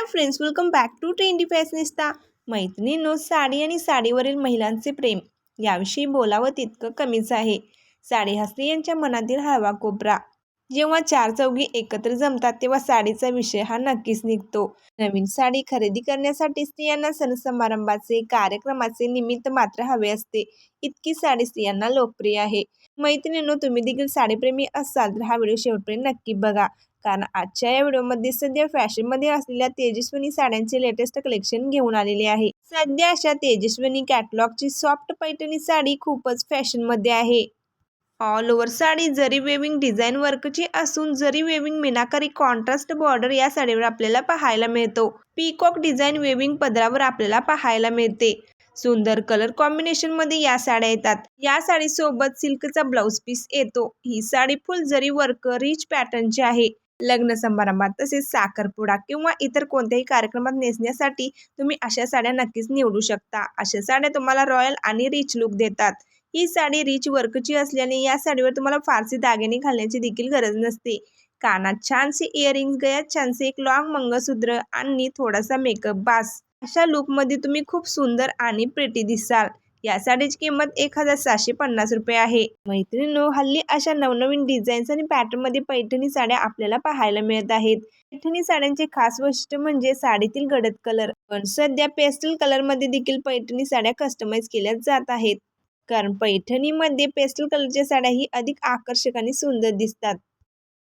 Hi friends welcome back to trendy fashionista मैत्रिणींनो साडी आणि साडीवरील महिलांचे प्रेम याविषयी बोलावं तितकं कमीच आहे. साडी हा स्त्रियांच्या मनातील हळवा कोपरा. जेव्हा चार चौघी एकत्र जमतात तेव्हा साडीचा विषय हा नक्कीच निघतो. नवीन साडी खरेदी करण्यासाठी स्त्रियांना सण समारंभाचे कार्यक्रमाचे निमित्त मात्र हवे असते. इतकी साडी स्त्रियांना लोकप्रिय आहे. मैत्रिणींनो तुम्ही देखील साडीप्रेमी असाल तर हा व्हिडिओ शेवटपर्यंत नक्की बघा. कारण आजच्या या व्हिडिओमध्ये सध्या फॅशनमध्ये असलेल्या तेजस्विनी साड्यांचे लेटेस्ट कलेक्शन घेऊन आलेले आहे. सध्या अशा तेजस्विनी कॅटलॉगची सॉफ्ट पैठणी साडी खूपच फॅशनमध्ये आहे. ऑल ओव्हर साडी जरी वेविंग डिझाईन वर्कची असून जरी वेविंग मीनाकारी कॉन्ट्रास्ट बॉर्डर या साडीवर आपल्याला पाहायला मिळतो. पीकॉक डिझाईन वेविंग पदरावर आपल्याला पाहायला मिळते. सुंदर कलर कॉम्बिनेशनमध्ये या साड्या येतात. या साडीसोबत सिल्कचा ब्लाउज पीस येतो. ही साडी फुल जरी वर्क रिच पॅटर्नची आहे. लग्न समारंभात तसेच साखरपुडा किंवा इतर कोणत्याही कार्यक्रमात नेसण्यासाठी तुम्ही अशा साड्या नक्कीच निवडू शकता. अशा साड्या तुम्हाला रॉयल आणि रिच लुक देतात. ही साडी रिच वर्कची असल्याने या साडीवर तुम्हाला फारसे दागिने घालण्याची देखील गरज नसते. कानात छानसे इयरिंग गळ्यात छानसे एक लॉंग मंगळसूत्र आणि थोडासा मेकअप बास. अशा लुकमध्ये तुम्ही खूप सुंदर आणि प्रिटी दिसाल. या साडीची किंमत एक हजार सहाशे पन्नास रुपये आहे. मैत्रिणींनो हल्ली अशा नवनवीन डिझाईन्स आणि पॅटर्नमध्ये पैठणी साड्या आपल्याला पाहायला मिळत आहेत. पैठणी साड्यांचे खास वैशिष्ट्य म्हणजे साडीतील गडद कलर पण सध्या पेस्टल कलरमध्ये देखील पैठणी साड्या कस्टमाइज केल्या जात आहेत. कारण पैठणीमध्ये पेस्टल कलरच्या साड्या ही अधिक आकर्षक आणि सुंदर दिसतात.